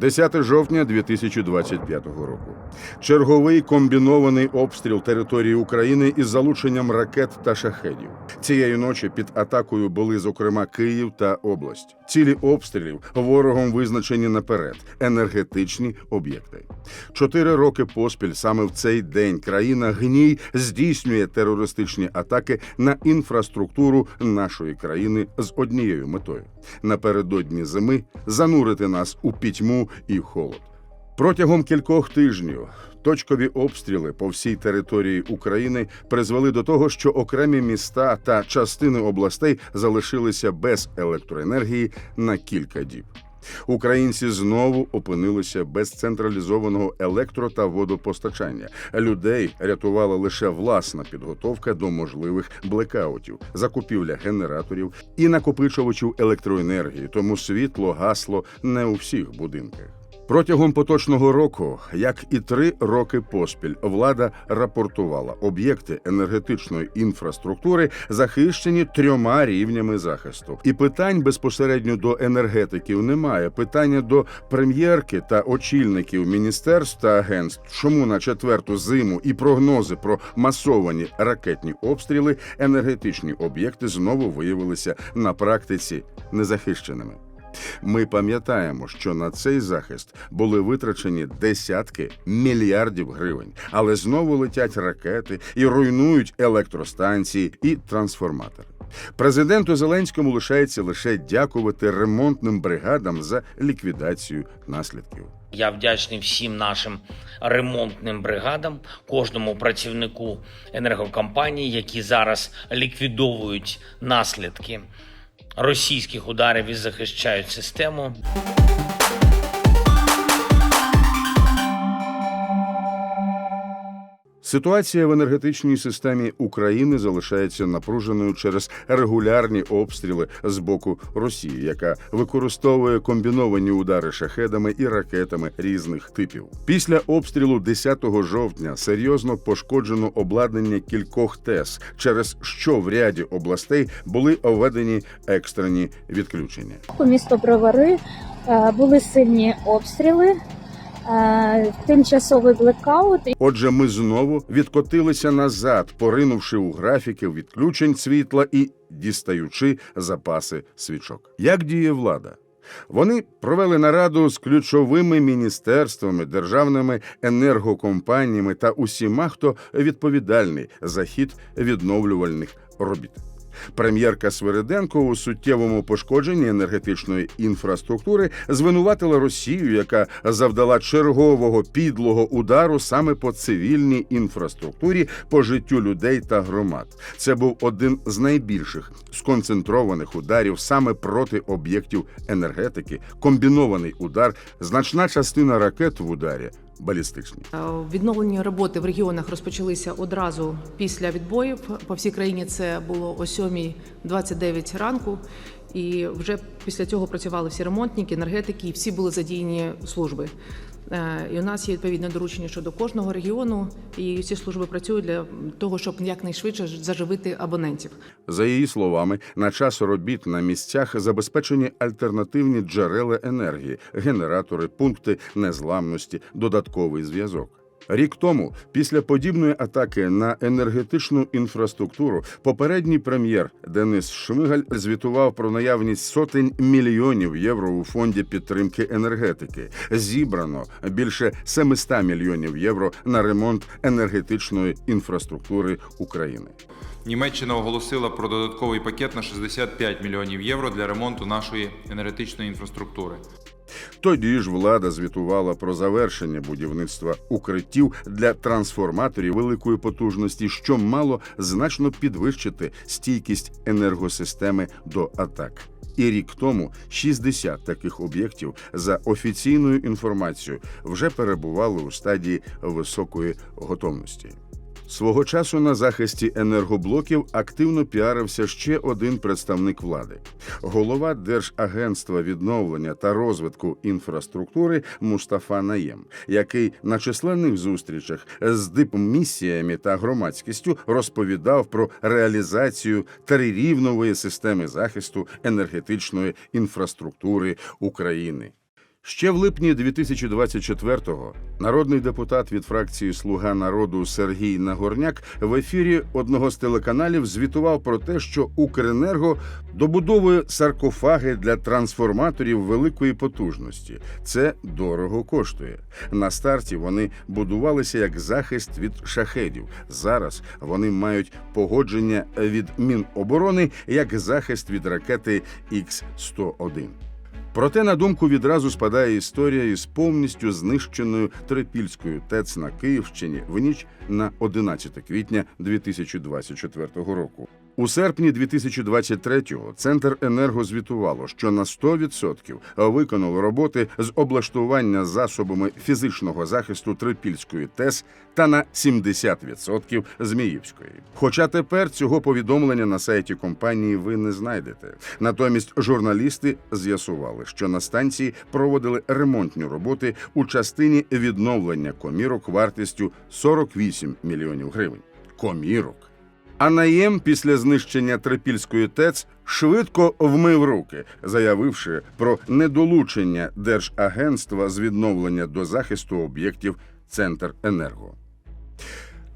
10 жовтня 2025 року. Черговий комбінований обстріл території України із залученням ракет та шахедів. Цієї ночі під атакою були зокрема Київ та область. Цілі обстрілів ворогом визначені наперед енергетичні об'єкти. Чотири роки поспіль саме в цей день країна гній здійснює терористичні атаки на інфраструктуру нашої країни з однією метою напередодні зими занурити нас у пітьму і холод. Протягом кількох тижнів точкові обстріли по всій території України призвели до того, що окремі міста та частини областей залишилися без електроенергії на кілька діб. Українці знову опинилися без централізованого електро та водопостачання. Людей рятувала лише власна підготовка до можливих блекаутів, закупівля генераторів і накопичувачів електроенергії, тому світло гасло не у всіх будинках. Протягом поточного року, як і три роки поспіль, влада рапортувала об'єкти енергетичної інфраструктури захищені трьома рівнями захисту. І питань безпосередньо до енергетиків немає. Питання до прем'єрки та очільників міністерств та агентств, чому на четверту зиму і прогнози про масовані ракетні обстріли енергетичні об'єкти знову виявилися на практиці незахищеними. Ми пам'ятаємо, що на цей захист були витрачені десятки мільярдів гривень, але знову летять ракети і руйнують електростанції і трансформатори. Президенту Зеленському лишається лише дякувати ремонтним бригадам за ліквідацію наслідків. Я вдячний всім нашим ремонтним бригадам, кожному працівнику енергокомпанії, які зараз ліквідовують наслідки російських ударів і захищають систему. Ситуація в енергетичній системі України залишається напруженою через регулярні обстріли з боку Росії, яка використовує комбіновані удари шахедами і ракетами різних типів. Після обстрілу 10 жовтня серйозно пошкоджено обладнання кількох ТЕС, через що в ряді областей були введені екстрені відключення. У місто Бровари е, були сильні обстріли, тимчасовий блекаут. Отже, ми знову відкотилися назад, поринувши у графіки відключень світла і дістаючи запаси свічок. Як діє влада? Вони провели нараду з ключовими міністерствами, державними енергокомпаніями та усіма, хто відповідальний за хід відновлювальних робіт. Прем'єрка Свириденко у суттєвому пошкодженні енергетичної інфраструктури звинуватила Росію, яка завдала чергового підлого удару саме по цивільній інфраструктурі, по життю людей та громад. Це був один з найбільших сконцентрованих ударів саме проти об'єктів енергетики. Комбінований удар, значна частина ракет в ударі балістичні. Е, Відновлені роботи в регіонах розпочалися одразу після відбоїв. По всій країні це було о 7.29 ранку. І вже після цього працювали всі ремонтники, енергетики, і всі були задіяні служби. Е, І у нас є відповідне доручення щодо кожного регіону, і всі служби працюють для того, щоб якнайшвидше заживити абонентів. За її словами, на час робіт на місцях забезпечені альтернативні джерела енергії, генератори, пункти незламності, додатковий зв'язок. Рік тому, після подібної атаки на енергетичну інфраструктуру, попередній прем'єр Денис Шмигаль звітував про наявність сотень мільйонів євро у фонді підтримки енергетики. Зібрано більше 700 мільйонів євро на ремонт енергетичної інфраструктури України. Німеччина оголосила про додатковий пакет на 65 мільйонів євро для ремонту нашої енергетичної інфраструктури. Тоді ж влада звітувала про завершення будівництва укриттів для трансформаторів великої потужності, що мало значно підвищити стійкість енергосистеми до атак. І рік тому 60 таких об'єктів за офіційною інформацією вже перебували у стадії високої готовності. Свого часу на захисті енергоблоків активно піарився ще один представник влади голова Держагентства відновлення та розвитку інфраструктури Мустафа Наєм, який на численних зустрічах з дипмісіями та громадськістю розповідав про реалізацію трирівнової системи захисту енергетичної інфраструктури України. Ще в липні 2024-го народний депутат від фракції Слуга народу Сергій Нагорняк в ефірі одного з телеканалів звітував про те, що Укренерго добудовує саркофаги для трансформаторів великої потужності. Це дорого коштує. На старті вони будувалися як захист від шахедів. Зараз вони мають погодження від Міноборони як захист від ракети Х-101. Проте на думку відразу спадає історія із повністю знищеною Трипільською ТЕЦ на Київщині в ніч на 11 квітня 2024 року. У серпні 2023-го Центр енерго звітувало, що на 100% виконало роботи з облаштування засобами фізичного захисту Трипільської ТЕС та на 70% Зміївської. Хоча тепер цього повідомлення на сайті компанії ви не знайдете. Натомість журналісти з'ясували, що на станції проводили ремонтні роботи у частині відновлення комірок вартістю 48 мільйонів гривень. Комірок. А наєм після знищення Трипільської ТЕЦ швидко вмив руки, заявивши про недолучення Держагентства з відновлення до захисту об'єктів Центр Енерго.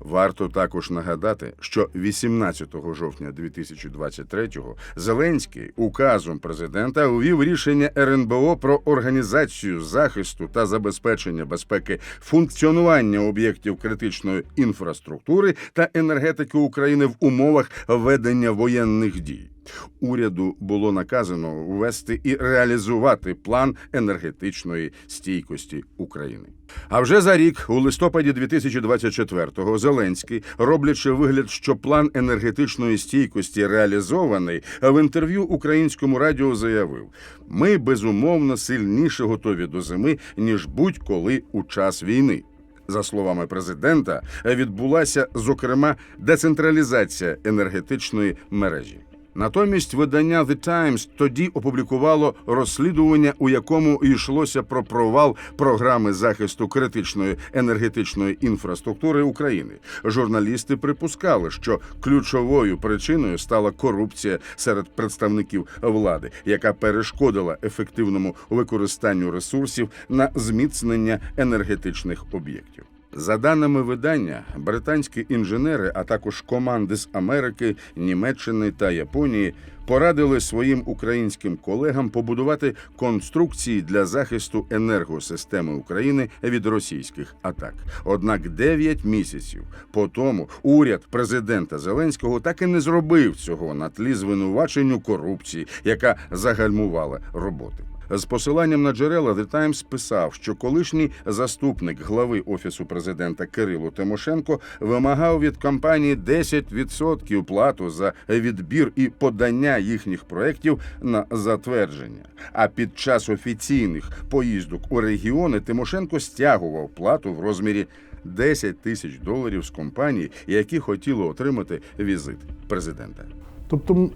Варто також нагадати, що 18 жовтня 2023-го Зеленський указом президента увів рішення РНБО про організацію захисту та забезпечення безпеки функціонування об'єктів критичної інфраструктури та енергетики України в умовах ведення воєнних дій. Уряду було наказано ввести і реалізувати план енергетичної стійкості України. А вже за рік, у листопаді 2024-го, Зеленський, роблячи вигляд, що план енергетичної стійкості реалізований, в інтерв'ю українському радіо заявив: ми безумовно сильніше готові до зими, ніж будь-коли у час війни. За словами президента, відбулася зокрема децентралізація енергетичної мережі. Натомість видання The Times тоді опублікувало розслідування, у якому йшлося про провал програми захисту критичної енергетичної інфраструктури України. Журналісти припускали, що ключовою причиною стала корупція серед представників влади, яка перешкодила ефективному використанню ресурсів на зміцнення енергетичних об'єктів. За даними видання, британські інженери, а також команди з Америки, Німеччини та Японії порадили своїм українським колегам побудувати конструкції для захисту енергосистеми України від російських атак. Однак 9 місяців по тому уряд президента Зеленського так і не зробив цього на тлі звинуваченню корупції, яка загальмувала роботи. З посиланням на джерела The Times писав, що колишній заступник глави офісу президента Кирило Тимошенко вимагав від компанії 10% плату за відбір і подання їхніх проєктів на затвердження. А під час офіційних поїздок у регіони Тимошенко стягував плату в розмірі 10 тисяч доларів з компаній, які хотіли отримати візит президента. Тобто,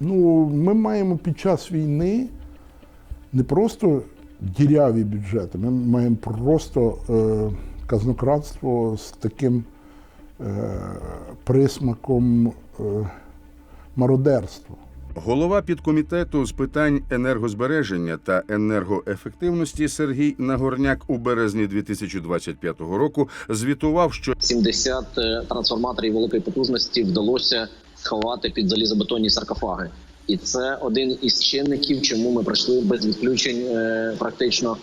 ну, ми маємо під час війни не просто діряві бюджети, ми маємо просто е, казнократство з таким е, присмаком е, мародерства. Голова підкомітету з питань енергозбереження та енергоефективності Сергій Нагорняк у березні 2025 року звітував, що 70 е, трансформаторів великої потужності вдалося сховати під залізобетонні саркофаги. І це один із чинників, чому ми пройшли без відключень е, практично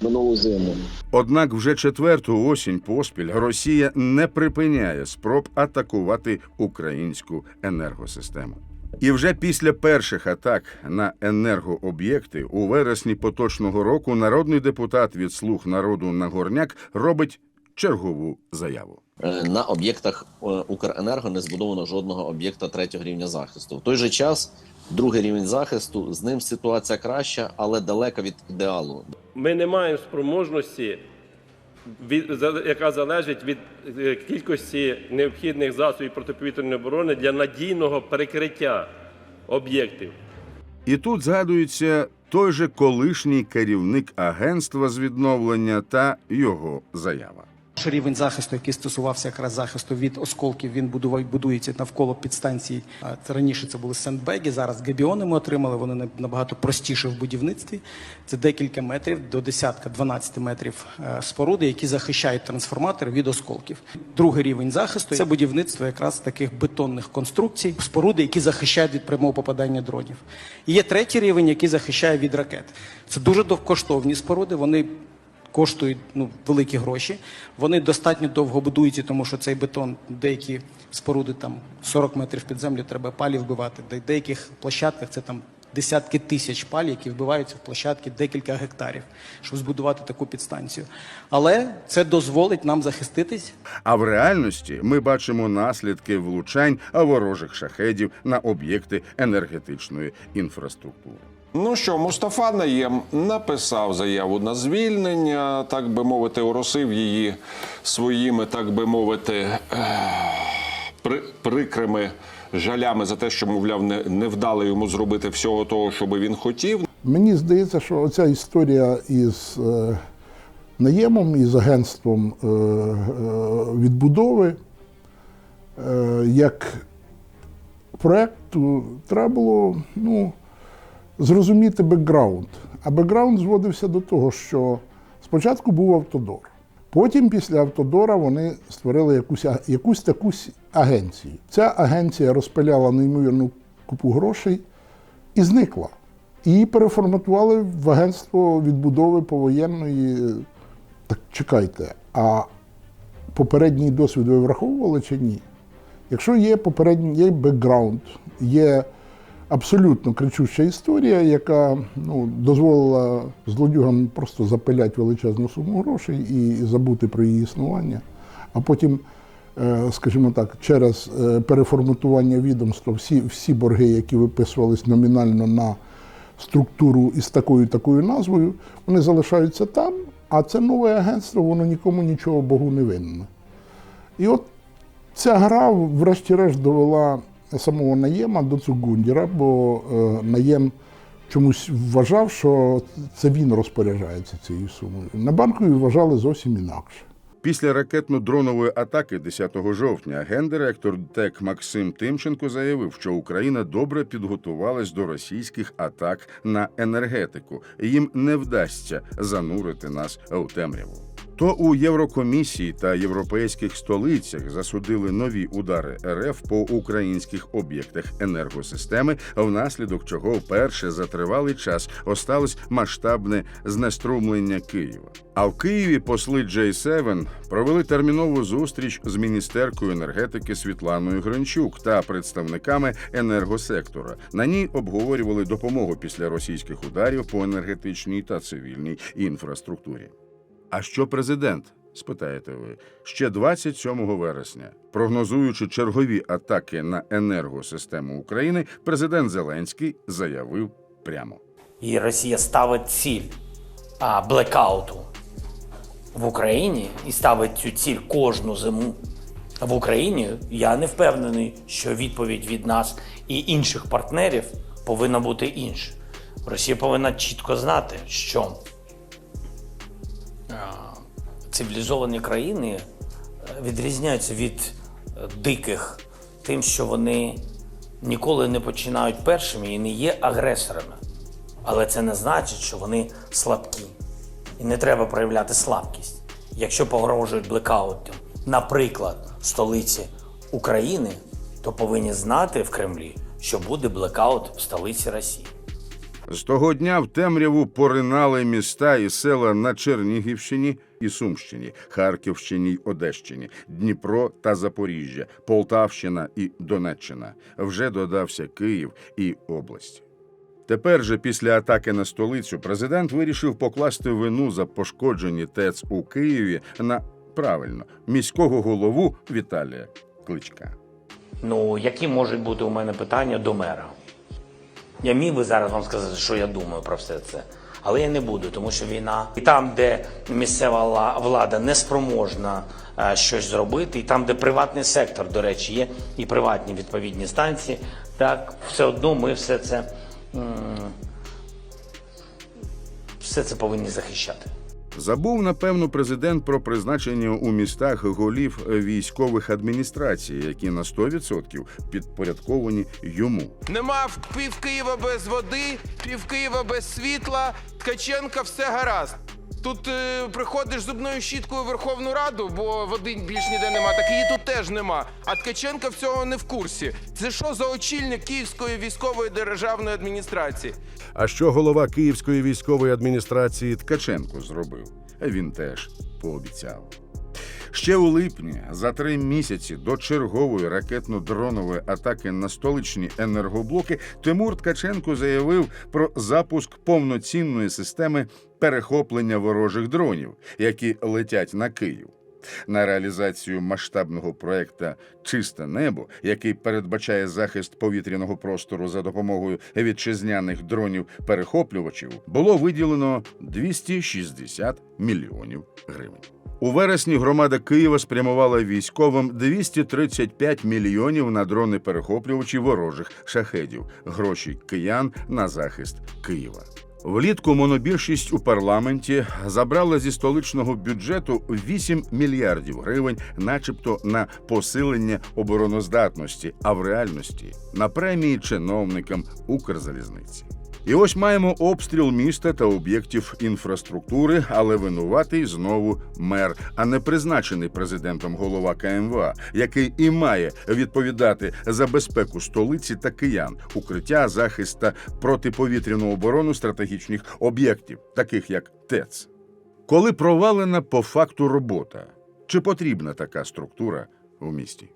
минулу зиму. Однак вже четверту осінь поспіль Росія не припиняє спроб атакувати українську енергосистему. І вже після перших атак на енергооб'єкти у вересні поточного року народний депутат від слуг народу Нагорняк робить чергову заяву. Е, на об'єктах е, Укренерго не збудовано жодного об'єкта третього рівня захисту. В той же час другий рівень захисту з ним ситуація краща, але далека від ідеалу. Ми не маємо спроможності, від, за- яка залежить від е, кількості необхідних засобів протиповітряної оборони для надійного перекриття об'єктів. І тут згадується той же колишній керівник агентства з відновлення та його заява. Перший рівень захисту, який стосувався якраз захисту від осколків, він будується навколо підстанцій. Раніше це були сендбеги, зараз габіони ми отримали. Вони на- набагато простіше в будівництві. Це декілька метрів до десятка 12 метрів е, споруди, які захищають трансформатори від осколків. Другий рівень захисту це будівництво якраз таких бетонних конструкцій, споруди, які захищають від прямого попадання дронів. І є третій рівень, який захищає від ракет. Це дуже довкоштовні споруди. Вони коштують ну, великі гроші. Вони достатньо довго будуються, тому що цей бетон, деякі споруди там 40 метрів під землю треба палі вбивати. Де деяких площадках це там десятки тисяч паль, які вбиваються в площадки декілька гектарів, щоб збудувати таку підстанцію. Але це дозволить нам захиститись А в реальності ми бачимо наслідки влучань ворожих шахедів на об'єкти енергетичної інфраструктури. Ну що, Мустафа Наєм написав заяву на звільнення, так би мовити, оросив її своїми, так би мовити, ех, при, прикрими жалями за те, що, мовляв, не, не вдало йому зробити всього того, що би він хотів. Мені здається, що оця історія із е, наємом і з агентством е, е, відбудови е, як проєкту треба було ну, зрозуміти бекграунд. А бекграунд зводився до того, що спочатку був Автодор. Потім, після Автодора, вони створили якусь, якусь таку агенцію. Ця агенція розпиляла неймовірну купу грошей і зникла. Її переформатували в агентство відбудови повоєнної. Так чекайте, а попередній досвід ви враховували чи ні? Якщо є попередній є бекграунд, є абсолютно кричуща історія, яка ну, дозволила злодюгам просто запиляти величезну суму грошей і забути про її існування, а потім, е, скажімо так, через е, переформатування відомства всі, всі борги, які виписувались номінально на структуру із такою такою назвою, вони залишаються там, а це нове агентство, воно нікому нічого Богу не винне. І от ця гра, врешті-решт, довела самого Наєма до Цугундіра, бо е, Наєм чомусь вважав, що це він розпоряджається цією сумою. На банкові вважали зовсім інакше. Після ракетно-дронової атаки 10 жовтня гендиректор ТЕК Максим Тимченко заявив, що Україна добре підготувалась до російських атак на енергетику. Їм не вдасться занурити нас у темряву. То у Єврокомісії та європейських столицях засудили нові удари РФ по українських об'єктах енергосистеми, внаслідок чого вперше за тривалий час осталось масштабне знеструмлення Києва. А в Києві посли J7 провели термінову зустріч з міністеркою енергетики Світланою Гринчук та представниками енергосектора. На ній обговорювали допомогу після російських ударів по енергетичній та цивільній інфраструктурі. А що президент? Спитаєте ви ще 27 вересня, прогнозуючи чергові атаки на енергосистему України, президент Зеленський заявив прямо. І Росія ставить ціль блекауту в Україні і ставить цю ціль кожну зиму в Україні. Я не впевнений, що відповідь від нас і інших партнерів повинна бути інша. Росія повинна чітко знати, що цивілізовані країни е, відрізняються від е, диких тим, що вони ніколи не починають першими і не є агресорами. Але це не значить, що вони слабкі. І не треба проявляти слабкість. Якщо погрожують блекаутом, наприклад, столиці України, то повинні знати в Кремлі, що буде блекаут в столиці Росії. З того дня в темряву поринали міста і села на Чернігівщині і Сумщині, Харківщині й Одещині, Дніпро та Запоріжжя, Полтавщина і Донеччина. Вже додався Київ і область. Тепер же, після атаки на столицю, президент вирішив покласти вину за пошкоджені ТЕЦ у Києві на правильно міського голову Віталія Кличка. Ну, які можуть бути у мене питання до мера? Я міг би зараз вам сказати, що я думаю про все це. Але я не буду, тому що війна і там, де місцева влада не спроможна е, щось зробити, і там, де приватний сектор, до речі, є і приватні відповідні станції, так все одно ми все це все це повинні захищати. Забув, напевно, президент про призначення у містах голів військових адміністрацій, які на 100% підпорядковані йому. Нема пів Києва без води, пів Києва без світла. Ткаченка все гаразд. Тут е, приходиш зубною щіткою в Верховну Раду, бо води більш ніде нема, так її тут теж нема. А Ткаченка всього не в курсі. Це що за очільник Київської військової державної адміністрації? А що голова Київської військової адміністрації Ткаченко зробив? Він теж пообіцяв. Ще у липні, за три місяці до чергової ракетно-дронової атаки на столичні енергоблоки, Тимур Ткаченко заявив про запуск повноцінної системи перехоплення ворожих дронів, які летять на Київ. На реалізацію масштабного проекта Чисте небо, який передбачає захист повітряного простору за допомогою вітчизняних дронів-перехоплювачів, було виділено 260 мільйонів гривень. У вересні громада Києва спрямувала військовим 235 мільйонів на дрони перехоплювачі ворожих шахедів, гроші киян на захист Києва. Влітку монобільшість у парламенті забрала зі столичного бюджету 8 мільярдів гривень, начебто на посилення обороноздатності, а в реальності на премії чиновникам Укрзалізниці. І ось маємо обстріл міста та об'єктів інфраструктури, але винуватий знову мер, а не призначений президентом голова КМВА, який і має відповідати за безпеку столиці та киян, укриття, захист та протиповітряну оборону стратегічних об'єктів, таких як ТЕЦ. Коли провалена по факту робота, чи потрібна така структура у місті?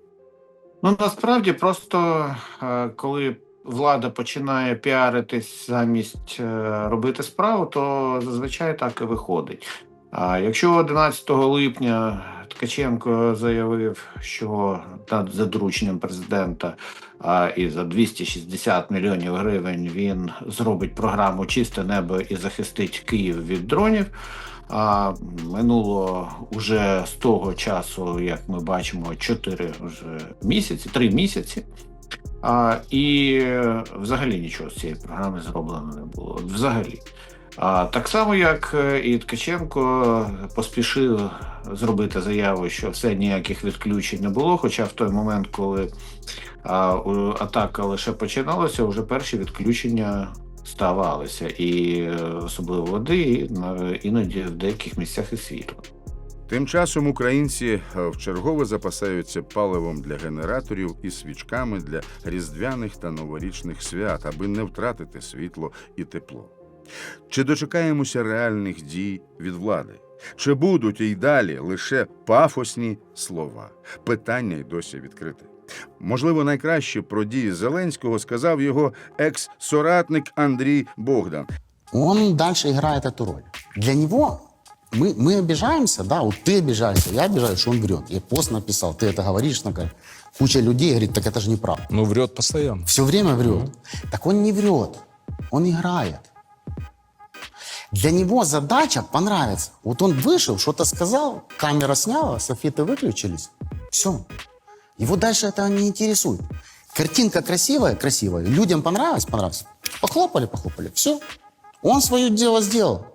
Ну насправді просто е, коли влада починає піаритись замість е, робити справу, то зазвичай так і виходить. А якщо 11 липня Ткаченко заявив, що над за дорученням президента а, і за 260 мільйонів гривень він зробить програму Чисте небо і захистить Київ від дронів. А минуло уже з того часу, як ми бачимо, 4 вже місяці, 3 місяці. А, і е, взагалі нічого з цієї програми зроблено не було. Взагалі. А, так само, як е, і Ткаченко поспішив зробити заяву, що все ніяких відключень не було. Хоча в той момент, коли а, атака лише починалася, вже перші відключення ставалися, і е, особливо води, і іноді в деяких місцях і світла. Тим часом українці е, вчергове запасаються паливом для генераторів і свічками для різдвяних та новорічних свят, аби не втратити світло і тепло. Чи дочекаємося реальних дій від влади? Чи будуть і далі лише пафосні слова? Питання й досі відкрите. Можливо, найкраще про дії Зеленського сказав його екс-соратник Андрій Богдан. Он дальше играет эту роль. Для него мы, мы обижаемся, да, вот ты обижаешься, я обижаюсь, что он врет. Я пост написал, ты это говоришь, как, куча людей говорит, так это же неправда. Ну, врет постоянно. Все время врет. Так он не врет, он играет. Для него задача понравится. Вот он вышел, что-то сказал, камера сняла, софиты выключились. Все. Его дальше это не интересует. Картинка красивая, красивая. Людям понравилось, понравилось. Похлопали, похлопали. Все. Он свое дело сделал.